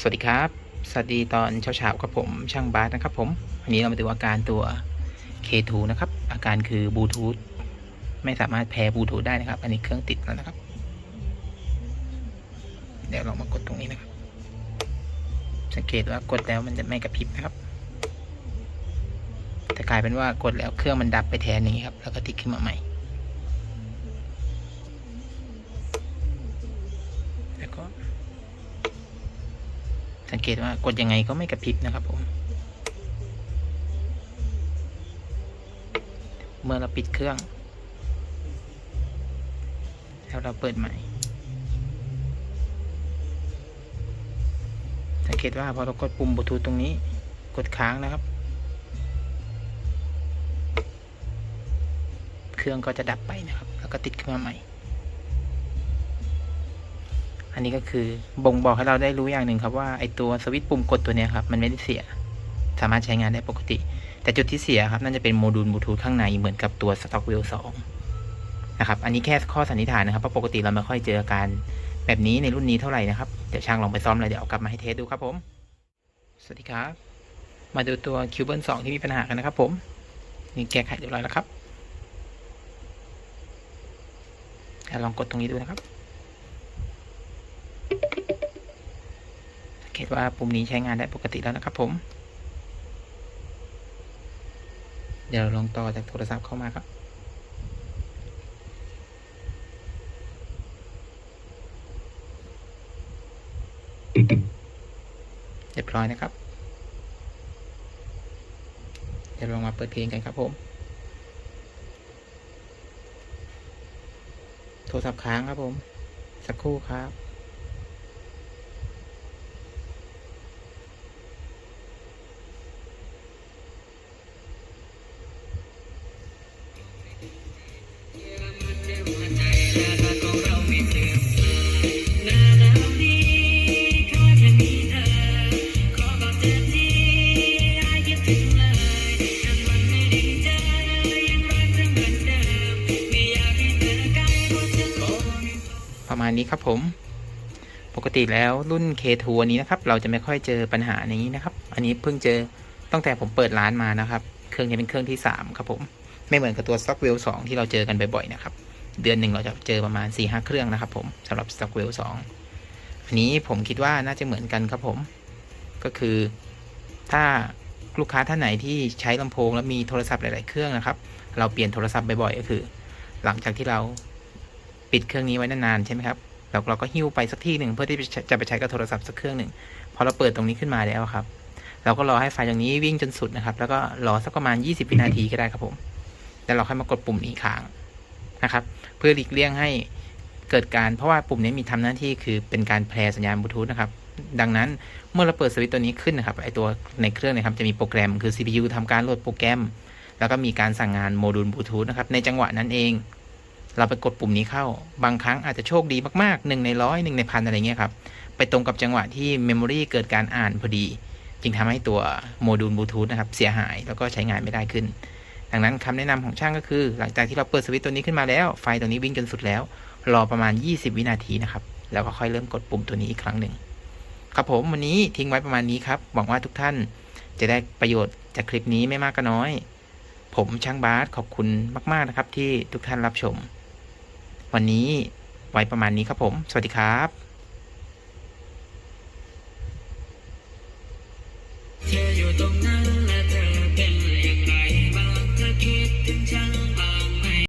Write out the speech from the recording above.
สวัสดีครับ สวัสดีตอนเช้าๆครับผมช่างบาสนะครับผมวันนี้เรามาดูอาการตัว K2 นะครับ อาการคือบลูทูธไม่สามารถแพ้บลูทูธได้นะครับ อันนี้เครื่องติดแล้วนะครับ เดี๋ยวเรามากดตรงนี้นะครับ สังเกตว่ากดแล้วมันจะไม่กระพริบนะครับแต่กลายเป็นว่ากดแล้วเครื่องมันดับไปแทนอย่างนี้ครับ แล้วก็ติดขึ้นมาใหม่ สังเกตว่ากดยังไงก็ไม่กระพริบนะครับผม เมื่อเราปิดเครื่อง แล้วเราเปิดใหม่ สังเกตว่าพอเรากดปุ่มบลูทูธตรงนี้ กดค้างนะครับ เครื่องก็จะดับไปนะครับ แล้วก็ติดขึ้นมาใหม่ อันนี้ก็คือบ่งบอกให้เราได้รู้อย่างหนึ่งครับว่าไอตัวสวิตช์ปุ่มกดตัวนี้ครับมันไม่ได้เสีย สามารถใช้งานได้ปกติ แต่จุดที่เสียครับน่าจะเป็นโมดูลบลูทูธข้างในเหมือนกับตัว Stock w h e e l 2นะครับอันนี้แค่ข้อสันนิษฐานนะครับเพราะปกติเราไม่ค่อยเจออาการแบบนี้ในรุ่นนี้เท่าไหร่นะครับเดี๋ยวช่างลองไปซ่อมแล้วเดี๋ยวเอากลับมาให้เทสดูครับผมสวัสดีครับ มาดูตัวคิวเบิล2ที่มีปัญหากันนะครับ ผมนี่แก้ไขเรียบร้อยแล้วครับเดี๋ยวลองกดตรงนี้ดูนะครับ เกตว่าปุ่มนี้ใช้งานได้ปกติแล้วนะครับผม เดี๋ยวลองต่อจากโทรศัพท์เข้ามาครับเรียบร้อยนะครับ เดี๋ยวลองมาเปิดเพลงกันครับผม โทรศัพท์ค้างครับผม สักครู่ครับ นี้ครับผม ปกติแล้วรุ่น K2 อันนี้นะครับ เราจะไม่ค่อยเจอปัญหาอย่างนี้นะครับ อันนี้เพิ่งเจอตั้งแต่ผมเปิดร้านมานะครับ เครื่องนี้เป็นเครื่องที่ 3 ครับผม ไม่เหมือนกับตัว Stockwell 2ที่เราเจอกันบ่อยๆนะครับ เดือนหนึ่งเราจะเจอประมาณ 4-5 เครื่องนะครับ ผมสำหรับ Stockwell 2อันนี้ผมคิดว่าน่าจะเหมือนกันครับผม ก็คือถ้าลูกค้าท่านไหนที่ใช้ลำโพงแล้วมีโทรศัพท์หลาย ๆ เครื่องนะครับ เราเปลี่ยนโทรศัพท์บ่อยๆก็คือ หลังจากที่เรา ปิดเครื่องนี้ไว้นานๆใช่ไหมครับแล้วเราก็หิ้วไปสักที่หนึ่งเพื่อที่จะไปใช้กับโทรศัพท์สักเครื่องหนึ่งพอเราเปิดตรงนี้ขึ้นมาแล้วครับ เราก็รอให้ไฟตรงนี้วิ่งจนสุดนะครับ แล้วก็รอสักประมาณ 20วินาทีก็ได้ครับผมแล้วเราค่อยมากดปุ่มนี้ค้างนะครับ เพื่อหลีกเลี่ยงให้เกิดการเพราะว่าปุ่มนี้มีทำหน้าที่คือเป็นการแพร่สัญญาณบลูทูธนะครับดังนั้นเมื่อเราเปิดสวิตตัวนี้ขึ้นนะครับไอตัวในเครื่องนะครับจะมีโปรแกรมคือ CPU ทำการโหลดโปรแกรม แล้วก็มีการสั่งงานโมดูลบลูทูธนะครับในจังหวะนั้นเอง เราไปกดปุ่มนี้เข้า บางครั้งอาจจะโชคดีมากๆหนึ่งในร้อยหนึ่งในพันอะไรเงี้ยครับ ไปตรงกับจังหวะที่เมมโมรีเกิดการอ่านพอดี จึงทำให้ตัวโมดูลบลูทูธนะครับเสียหายแล้วก็ใช้งานไม่ได้ขึ้น ดังนั้นคำแนะนำของช่างก็คือ หลังจากที่เราเปิดสวิตช์ตัวนี้ขึ้นมาแล้ว ไฟตัวนี้วิ่งจนสุดแล้ว รอประมาณ 20 วินาทีนะครับ แล้วก็ค่อยเริ่มกดปุ่มตัวนี้อีกครั้งหนึ่งครับผมวันนี้ทิ้งไว้ประมาณนี้ครับหวังว่าทุกท่านจะได้ประโยชน์จากคลิปนี้ไม่มากก็น้อย ผมช่างบาสขอบคุณมาก ๆ นะครับที่ทุกท่านรับชม วันนี้ไว้ประมาณนี้ครับผม สวัสดีครับเธออยู่ตรงนั้น